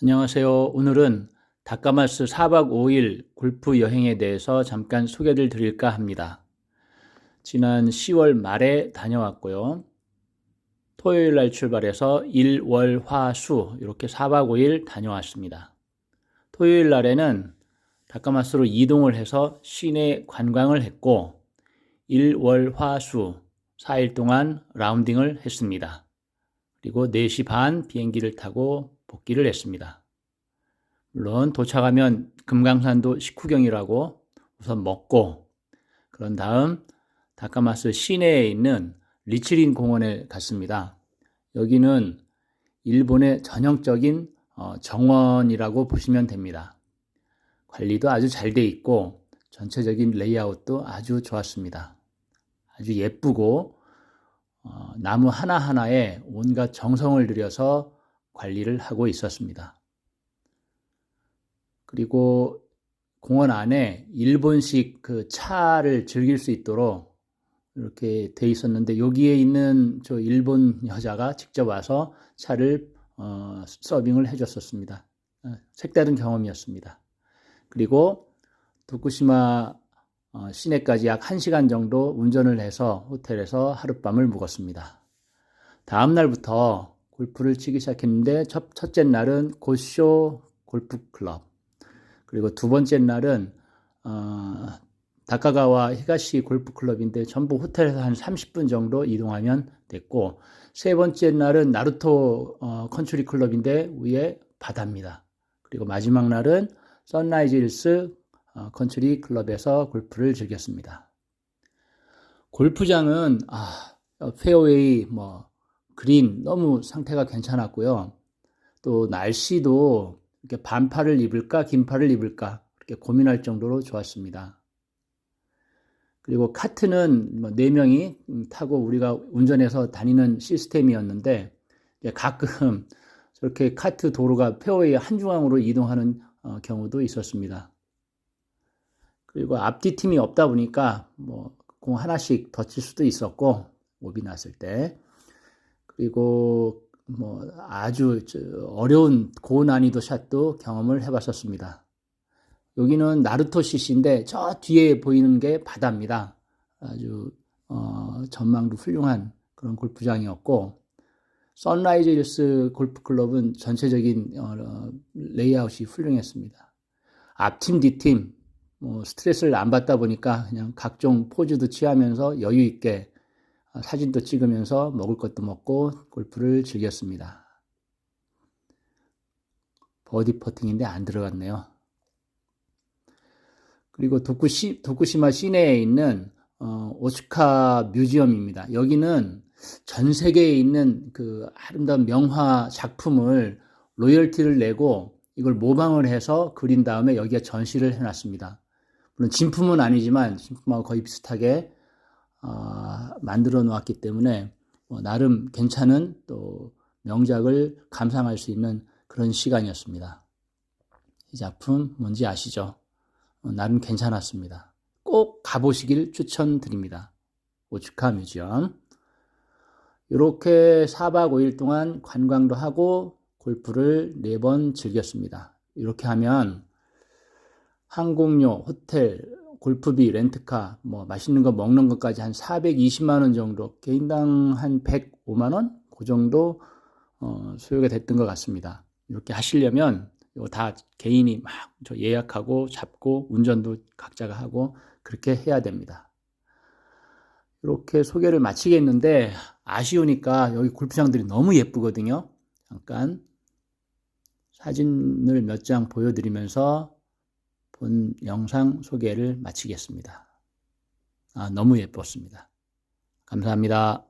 안녕하세요. 오늘은 다카마스 4박 5일 골프 여행에 대해서 잠깐 소개를 드릴까 합니다. 지난 10월 말에 다녀왔고요. 토요일 날 출발해서 일, 월, 화, 수 이렇게 4박 5일 다녀왔습니다. 토요일 날에는 다카마스로 이동을 해서 시내 관광을 했고 일, 월, 화, 수 4일 동안 라운딩을 했습니다. 그리고 4시 반 비행기를 타고 복귀를 했습니다. 물론 도착하면 금강산도 식후경이라고 우선 먹고 그런 다음 다카마스 시내에 있는 리치린 공원에 갔습니다. 여기는 일본의 전형적인 어, 정원이라고 보시면 됩니다. 관리도 아주 잘 돼 있고 전체적인 레이아웃도 아주 좋았습니다. 아주 예쁘고 어, 나무 하나하나에 온갖 정성을 들여서 관리를 하고 있었습니다. 그리고 공원 안에 일본식 그 차를 즐길 수 있도록 이렇게 돼 있었는데 여기에 있는 저 일본 여자가 직접 와서 차를 어, 서빙을 해줬었습니다. 어, 색다른 경험이었습니다. 그리고 도쿠시마 어, 시내까지 약 1시간 정도 운전을 해서 호텔에서 하룻밤을 묵었습니다. 다음 날부터 골프를 치기 시작했는데 첫, 첫째 날은 고쇼 골프 클럽 그리고 두 번째 날은 어, 다카가와 히가시 골프 클럽인데 전부 호텔에서 한 30분 정도 이동하면 됐고 세 번째 날은 나루토 어, 컨츄리 클럽인데 위에 바다입니다. 그리고 마지막 날은 선라이즈 힐스 어, 컨츄리 클럽에서 골프를 즐겼습니다. 골프장은 아, 페어웨이 뭐 그린 너무 상태가 괜찮았고요. 또 날씨도 이렇게 반팔을 입을까 긴팔을 입을까 그렇게 고민할 정도로 좋았습니다. 그리고 카트는 뭐 4명이 타고 우리가 운전해서 다니는 시스템이었는데 가끔 저렇게 카트 도로가 페어웨이 한중앙으로 이동하는 어, 경우도 있었습니다. 그리고 앞뒤 팀이 없다 보니까 뭐 공 하나씩 더칠 수도 있었고 오비 났을 때 그리고 뭐 아주 어려운 고난이도 샷도 경험을 해봤었습니다. 여기는 나루토 CC인데 저 뒤에 보이는 게 바다입니다. 아주 어, 전망도 훌륭한 그런 골프장이었고 선라이즈 힐스 골프클럽은 전체적인 어, 레이아웃이 훌륭했습니다. 앞팀 뒤팀 뭐 스트레스를 안 받다 보니까 그냥 각종 포즈도 취하면서 여유 있게 사진도 찍으면서 먹을 것도 먹고 골프를 즐겼습니다. 버디 퍼팅인데 안 들어갔네요. 그리고 도쿠시, 도쿠시마 시내에 있는 어, 오츠카 뮤지엄입니다. 여기는 전 세계에 있는 그 아름다운 명화 작품을 로열티를 내고 이걸 모방을 해서 그린 다음에 여기에 전시를 해놨습니다. 물론 진품은 아니지만 진품하고 거의 비슷하게 어, 만들어 놓았기 때문에 뭐 나름 괜찮은 또 명작을 감상할 수 있는 그런 시간이었습니다. 이 작품 뭔지 아시죠? 어, 나름 괜찮았습니다. 꼭 가보시길 추천드립니다. 오츠카 뮤지엄. 이렇게 4박 5일 동안 관광도 하고 골프를 4번 즐겼습니다. 이렇게 하면 항공료, 호텔, 골프비, 렌트카, 뭐 맛있는 거 먹는 것까지 한 420만 원 정도, 개인당 한 105만 원? 그 정도 어, 소요가 됐던 것 같습니다. 이렇게 하시려면 이거 다 개인이 막 예약하고 잡고 운전도 각자가 하고 그렇게 해야 됩니다. 이렇게 소개를 마치겠는데 아쉬우니까 여기 골프장들이 너무 예쁘거든요. 잠깐 사진을 몇 장 보여드리면서 본 영상 소개를 마치겠습니다. 아, 너무 예뻤습니다. 감사합니다.